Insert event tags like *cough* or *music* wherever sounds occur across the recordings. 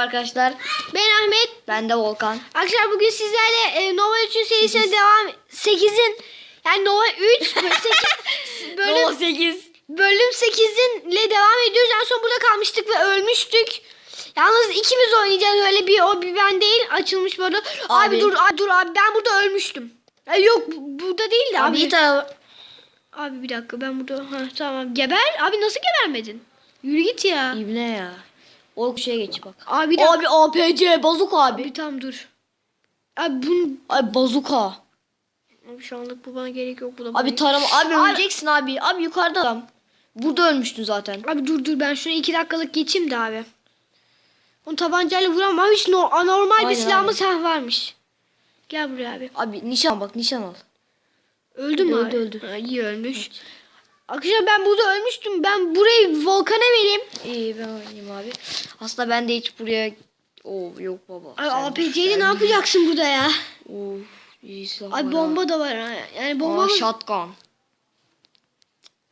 Arkadaşlar Ben Ahmet. ben de Volkan. Arkadaşlar bugün sizlerle e, Nova 3'ün serisine devam 8'in yani Nova 3 *laughs* bölüm 8 bölüm, 8. bölüm 8'in ile devam ediyoruz. En son burada kalmıştık ve ölmüştük. Yalnız ikimiz oynayacağız öyle bir o bir ben değil açılmış burada. Abi, Abi. dur abi, dur abi ben burada ölmüştüm. E, yok bu- burada değil de Abi abi. tarafı. Abi bir dakika ben burada ha, tamam geber. Abi nasıl gebermedin? Yürü git ya. İbne ya. O şeye geç bak. Abi bir. Abi APC bazuka abi. Abi tamam dur. Abi bunun Abi bazuka. Abi şu anlık bu bana gerek yok. Bu da Abi bana- tarama *laughs* abi öleceksin abi. Abi yukarıda adam. Burada ölmüştün zaten. Abi dur dur ben şuraya iki dakikalık geçeyim de abi. Onu tabancayla vuramam. Abi hiç no anormal bir Aynen, silahımız ha varmış. Gel buraya abi. Abi nişan bak nişan al. Öldü mü Öldü, abi? öldü. Ha, iyi ölmüş. Arkadaşlar ben burada ölmüştüm. Ben burayı volkana vereyim. İyi ben oynayayım abi. Aslında ben de hiç buraya... Oo yok baba. Ay Sen- APC ile sen- ne yapacaksın burada ya? Of iyi silah Ay bomba da var ha. Yani bomba Aa, shotgun.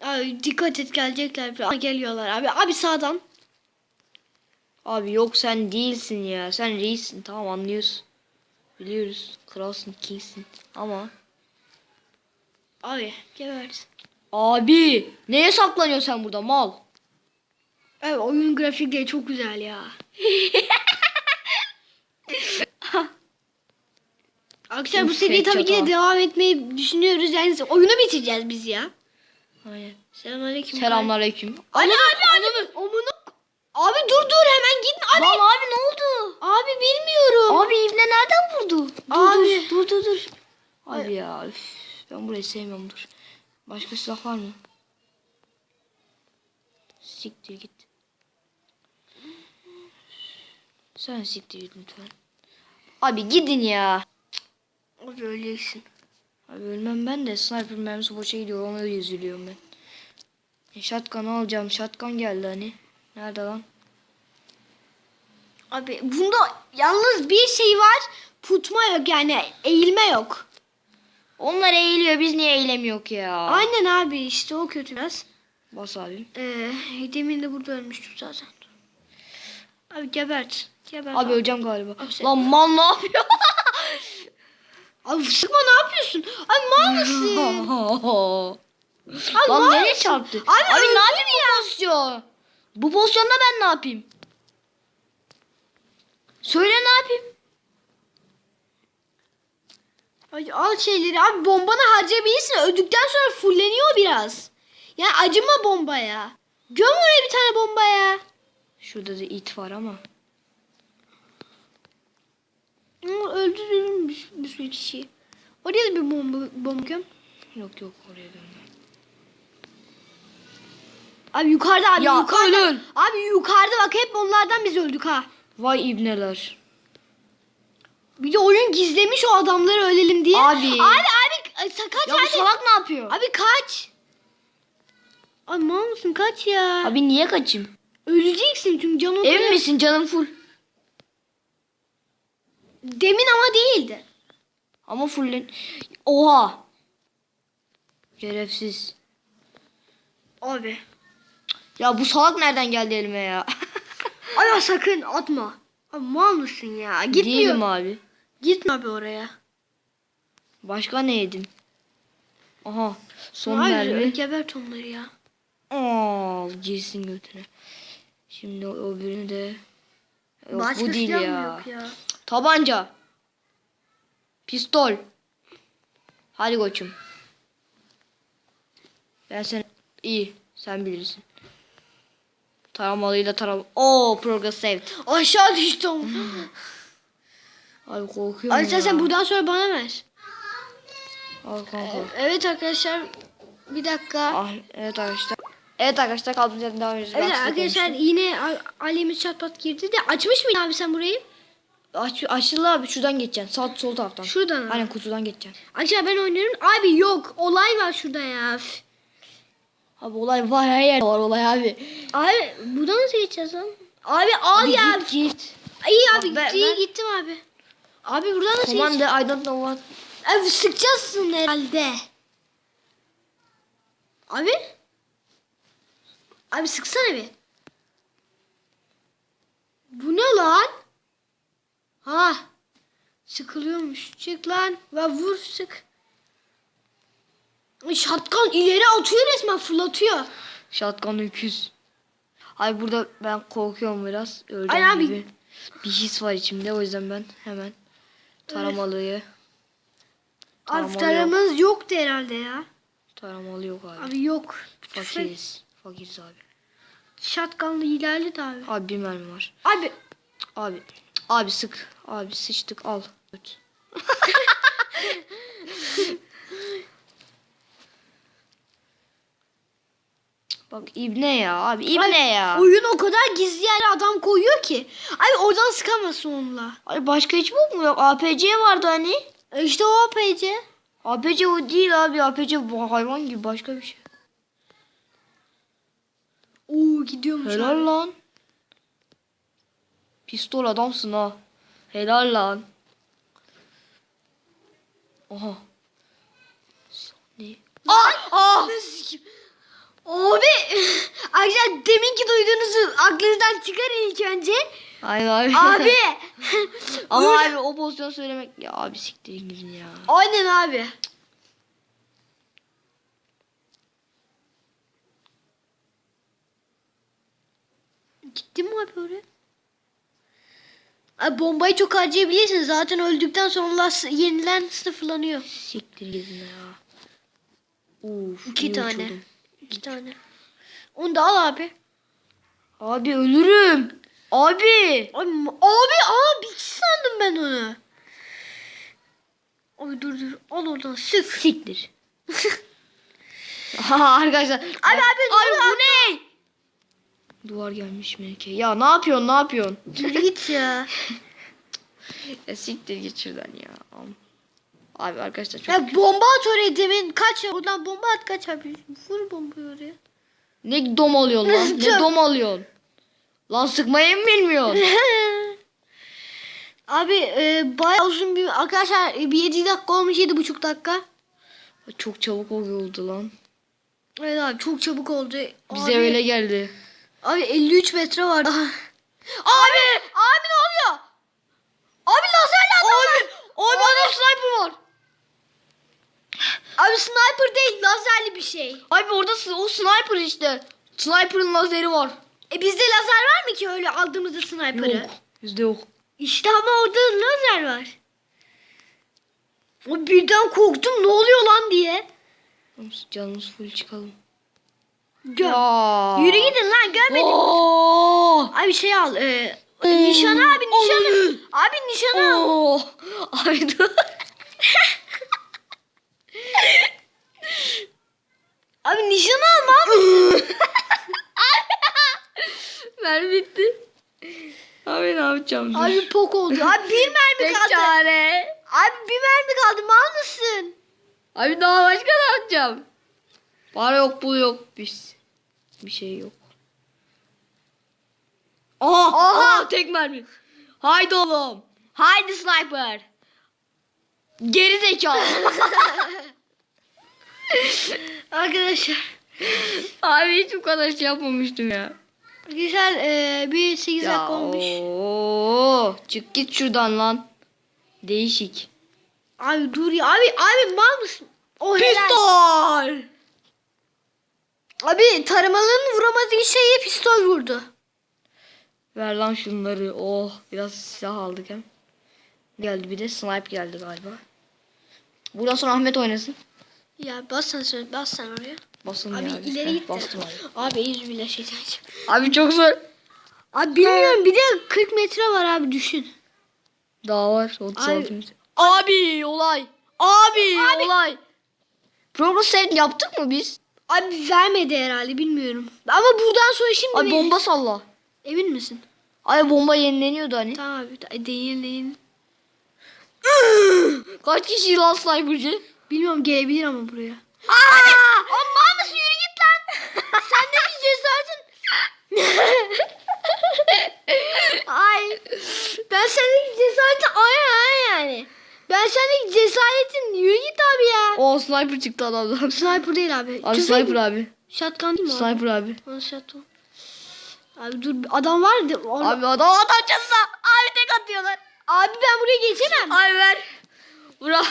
Ay dikkat et gelecekler. Aa, geliyorlar abi. Abi sağdan. Abi yok sen değilsin ya. Sen reissin tamam anlıyoruz. Biliyoruz. Kralsın, kingsin. Ama Abi gebersin. Abi neye saklanıyorsun sen burada mal? Evet oyun grafikleri çok güzel ya. *laughs* Arkadaşlar bu seriyi tabii ki de devam etmeyi düşünüyoruz. Yani oyunu bitireceğiz biz ya. Aynen. Selamünaleyküm. Selamünaleyküm. Ali abi abi. Omunu. Abi dur dur hemen gidin. Abi. Lan abi ne oldu? Abi bilmiyorum. Abi ibne nereden vurdu? Dur Abi. dur dur dur dur. Abi ya üf, ben burayı sevmiyorum dur. Başka silah var mı? Siktir git. Sen siktir git lütfen. Abi gidin ya. Abi öleceksin. Abi ölmem ben de sniper mermisi boşa gidiyor ona üzülüyorum ben. E, shotgun alacağım. Shotgun geldi hani. Nerede lan? Abi bunda yalnız bir şey var. Tutma yok yani eğilme yok. Onlar eğiliyor biz niye eğilemiyor ya? Aynen abi işte o kötü biraz. Bas abi. Ee, demin de burada ölmüştüm zaten. Abi gebert. Gebert. Abi öleceğim galiba. Abi sen- Lan mal ne yapıyor? *laughs* Abi sıkma ne yapıyorsun? Abi mal mısın? *laughs* Abi Lan mal nereye çarptı? Abi, Abi, ne yapayım bu pozisyon? Bu pozisyonda ben ne yapayım? Söyle ne yapayım? Ay, al şeyleri abi bombanı harcayabilirsin. Öldükten sonra fulleniyor biraz. Yani acıma bombaya. Göm oraya bir tane bombaya. Şurada da it var ama. Hı, Öldürürüm bir, bir sürü kişiyi. Oraya da bir bomba, bomba göm. Yok yok oraya dönme. Abi yukarıda abi Ya yukarıda. ölün. Abi yukarıda bak hep onlardan biz öldük ha. Vay ibneler. Bir de oyun gizlemiş o adamları ölelim diye. Abi. Abi abi ay, kaç Ya hadi. salak ne yapıyor? Abi kaç. Abi mal mısın kaç ya. Abi niye kaçayım? Öleceksin çünkü canın. Emin misin canım full? Demin ama değildi. Ama fullen... Oha. Şerefsiz. Abi. Ya bu salak nereden geldi elime ya? Ay sakın atma. Abi mal mısın ya? Gitmiyor. Değilim abi. Gitme abi oraya. Başka ne yedim? Aha. Son Abi mermi. gebert onları ya. Aa, girsin götüne. Şimdi birini de... Yok Başka bu değil ya. yok ya. Tabanca. Pistol. Hadi koçum. Ben sen iyi sen bilirsin. Taramalıyla taram. Oo progress saved. Aşağı düştüm. Ay korkuyorum Abi ya. sen, buradan sonra bana ver. Al kanka. Evet arkadaşlar. Bir dakika. Ah, evet arkadaşlar. Evet arkadaşlar kaldığımız yerden devam ediyoruz. Evet arkadaşlar konuştum. yine Ali'miz çatpat girdi de açmış mıydın abi sen burayı? Aç, açıldı abi şuradan geçeceksin. Sağ sol taraftan. Şuradan abi. Aynen kutudan geçeceksin. Arkadaşlar ben oynuyorum. Abi yok olay var şurada ya. Abi olay var her yerde var olay abi. Abi buradan nasıl geçeceğiz lan? Abi al Abi ya. git git. İyi abi Bak, ben- ben- gittim abi. Abi buradan nasıl geçeceğiz? Commander I don't know what. Abi sıkacaksın herhalde. Abi? Abi sıksana bir. Bu ne lan? Sıkılıyormuş. Çık lan. Ve vur sık. Ay, Şatkan ileri atıyor resmen fırlatıyor. Shotgun öküz. Ay burada ben korkuyorum biraz. Ay Öleceğim abi. gibi. Bir his var içimde o yüzden ben hemen taramalıyı. Abi Taramalı taramız yoktu herhalde ya. Taramalı yok abi. Abi yok. Fakiriz. Fakiriz abi. Şatkanlı ilerledi abi. Abi bir mermi var. Abi Abi. Abi sık. Abi sıçtık al. *laughs* Bak ibne ya abi ibne ya. oyun o kadar gizli yere adam koyuyor ki. Abi oradan sıkamazsın onunla. Ay başka hiç bok mu yok? APC vardı hani. E İşte o PC. APC o değil abi. APC bu hayvan gibi başka bir şey. Oo gidiyormuş abi. Helal lan. Pistol adamsın ha. Helal lan. Oha. Ne? Ah! Ah! Abi *laughs* arkadaşlar deminki duyduğunuzu aklınızdan çıkarın ilk önce. Aynen abi. Abi. *laughs* Ama Öyle- abi o pozisyon söylemek ya abi siktirin gidin ya. Aynen abi. Gittin mi abi oraya? Abi bombayı çok harcayabilirsin. Zaten öldükten sonra yenilen sıfırlanıyor. Siktir gidin ya. Uf. İki tane. uçurdum. İki tane. Onu da al abi. Abi ölürüm. Abi. Abi, abi aa bir kişi sandım ben onu. Abi dur dur al oradan sık. Siktir. *laughs* Aha arkadaşlar. Abi abi, Abi dur, bu ne? Duvar gelmiş Melike. Ya ne yapıyorsun ne yapıyorsun? Yürü git ya. *laughs* Ya siktir git şuradan ya. Abi arkadaşlar çok... Ya bomba at oraya demin kaç oradan bomba at kaç abi. Vur bombayı oraya. Ne dom alıyorsun lan? ne *laughs* dom alıyorsun? Lan sıkmayı mı bilmiyorsun? *laughs* abi e, bayağı uzun bir arkadaşlar e, bir 7 dakika olmuş 7,5 dakika. çok çabuk oldu lan. Evet abi çok çabuk oldu. Bize abi, öyle geldi. Abi 53 metre var. *laughs* abi abi ne oluyor? Abi lazerle adam var. Abi adam sniper var. Abi sniper değil lazerli bir şey. Abi orada o sniper işte. Sniper'ın lazeri var. E bizde lazer var mı ki öyle aldığımızda sniper'ı? Yok. Bizde yok. İşte ama orada lazer var. O birden korktum ne oluyor lan diye. Canımız full çıkalım. Gör. Ya. Yürü gidin lan görmedim. Oo. Abi şey al. E, nişanı abi nişanı. Abi nişanı al. Oo. Ay dur. Abi nişanı al Mahmut. *laughs* Mermi bitti. Abi ne yapacağım? dur. Abi pok oldu. Abi bir mermi Tek kaldı. çare. Abi bir mermi kaldı mal mısın? Abi daha başka ne yapacağım? Para yok pul yok. Biz. Bir şey yok. Aha, aha. tek mermi. Haydi oğlum. Haydi sniper. Geri zekalı. *laughs* Arkadaşlar. Abi hiç bu kadar şey yapmamıştım ya. Güzel e, bir 8 Ya dakika olmuş. oo, çık git şuradan lan. Değişik. Abi dur ya. Abi abi mal mısın? O helal. Pistol. Abi taramalının vuramadığı şeyi pistol vurdu. Ver lan şunları. Oh biraz silah aldık hem. Geldi bir de snipe geldi galiba. Buradan sonra Ahmet oynasın. Ya bas sen söyle bas sen oraya. Basın Abi ya. ileri git. de. Bastım abi. Abi yüz bile şey Abi çok zor. Abi bilmiyorum bir de 40 metre var abi düşün. Daha var. 36 Abi- metre. Abi olay. Abi, olay. Progress save yaptık mı biz? Abi vermedi herhalde bilmiyorum. Ama buradan sonra şimdi Abi verir. bomba salla. Emin misin? Ay bomba yenileniyordu hani. Tamam abi değil değil. Kaç kişi lan sniper'cı? Bilmiyorum gelebilir ama buraya. Aa! Amma mısın yürü git lan. *laughs* Sen de bir cesaretin. *laughs* Ay. Ben sendeki cesaretin ay ay yani. Ben sendeki cesaretin yürü git abi ya. O sniper çıktı adamdan. Sniper değil abi. Abi Tüfek sniper mi? abi. Shotgun değil mi abi? Sniper abi. Bana shotgun. Abi dur adam vardı. Orada... Abi adam adam çatına. Abi tek atıyorlar. Abi ben buraya geçemem. Ay ver. Bura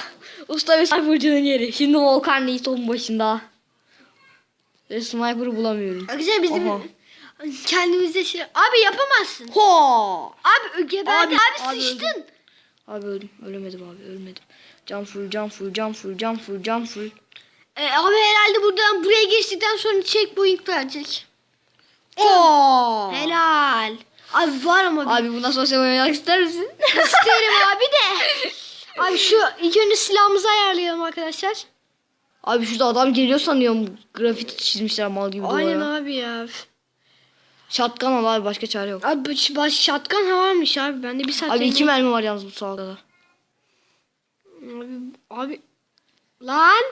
usta ve sniper'cının yeri. Şimdi Volkan Neyton'un başında. Ve sniper'ı bulamıyorum. Arkadaşlar bizim Aha. kendimize şey... Abi yapamazsın. Ho! Abi geberdi. Abi, Abi, abi sıçtın. Abi öldüm. Ölemedim abi ölemedim. Can full can full can full can full can full. Ee, abi herhalde buradan buraya geçtikten sonra checkpoint verecek. Oo! Helal. Abi var ama bir Abi bundan sonra sen oynamak ister misin? isterim abi de. *laughs* Abi şu ilk önce silahımızı ayarlayalım arkadaşlar. abi şurada adam geliyor sanıyorum. Grafiti çizmişler mal gibi Aynen duvara. abi ya. Şatkan al abi başka çare yok. Abi baş, şatkan varmış abi. Bende bir saat Abi iki mermi var yalnız bu sağda. Abi, abi. Lan.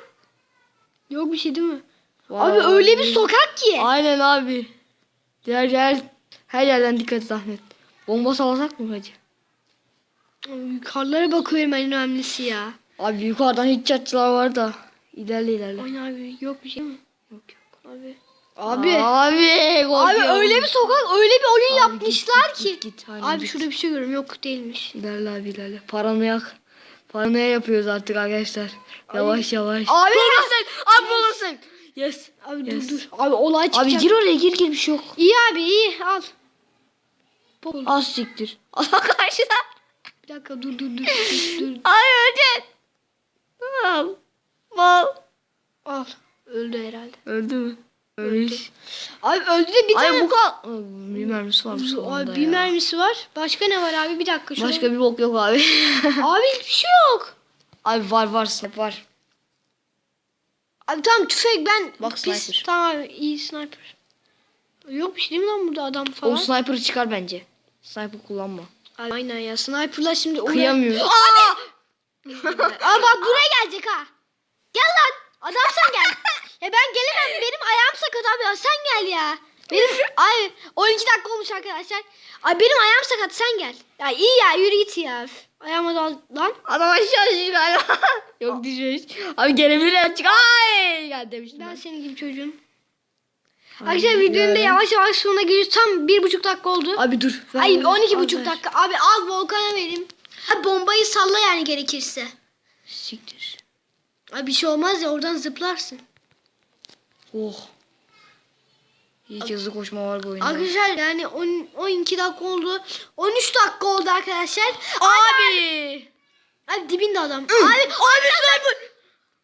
Yok bir şey değil mi? Vay. Abi öyle bir sokak ki. Aynen abi. Diğer yer her yerden dikkat et Ahmet. Bomba salasak mı hacı? Abi, Yukarılara bakıyorum en önemlisi ya. Abi yukarıdan hiç çatçılar var da. İlerle ilerle. Aynen abi yok bir şey mi? Yok yok. Abi. Abi. Abi, Abi öyle bir sokak öyle bir oyun Abi yapmışlar git, ki. git, git, aynen abi git. şurada bir şey görüyorum yok değilmiş. İlerle abi ilerle. Paranoyak. Paranoya yapıyoruz artık arkadaşlar. Yavaş yavaş. Abi Bulursun. Abi bulursun. Yes. Abi Yes. dur dur. Abi olay çıkacak. Abi gir oraya gir gir bir şey yok. İyi abi iyi al. Az siktir. Adam *laughs* karşıda. Bir dakika dur dur dur. dur, dur. Ay öleceksin. Al. Al. Al. Öldü herhalde. Öldü mü? Ölmüş. Abi öldü de bir Ay tane. bu kal... Bir mermisi var bu Abi bir ya. mermisi var. Başka ne var abi? Bir dakika şu. Başka bir bok yok abi. *laughs* Abi hiçbir şey yok. abi var var snap var. Abi tamam tüfek ben Bak pis. sniper. Tamam abi iyi sniper. Yok bir şey değil mi lan burada adam falan? O sniper'ı çıkar bence. Sniper kullanma. Abi, aynen ya sniperlar şimdi oraya... Kıyamıyor. Aa! Aa bak buraya gelecek ha. Gel lan. Adam sen gel. *laughs* ya ben gelemem. Benim ayağım sakat abi. Ya sen gel ya. Benim *laughs* ay 12 dakika olmuş arkadaşlar. Ay benim ayağım sakat sen gel. Ya iyi ya yürü git ya. Ayağıma dal lan. Adam aşağı düştü galiba. *laughs* yok düşmüş. Abi gelebilir ya çık. Ay gel demiştim Ben ben. senin gibi çocuğum. Arkadaşlar videonun da yavaş yavaş sonuna geliyoruz. Tam bir buçuk dakika oldu. Abi dur. ver, 12 al, buçuk dakika. Abi al Volkan'a vereyim. Abi bombayı salla yani gerekirse. Siktir. Abi bir şey olmaz ya oradan zıplarsın. Oh. İyi ki hızlı koşma var bu oyunda. Arkadaşlar yani 10, 12 dakika oldu. 13 dakika oldu arkadaşlar. Abi. Abi dibinde adam. abi abi sniper.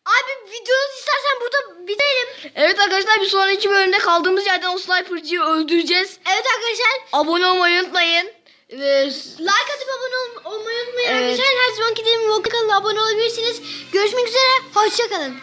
Abi videoyu istersen burada bitirelim. Evet arkadaşlar bir sonraki bölümde kaldığımız yerden o sniper'cıyı öldüreceğiz. Evet arkadaşlar Abone olmayı unutmayın. Ve like atıp abone ol- olmayı unutmayın Evet. arkadaşlar. Her zamanki gibi Volkan kanalına abone olabilirsiniz. Görüşmek üzere. Hoşçakalın.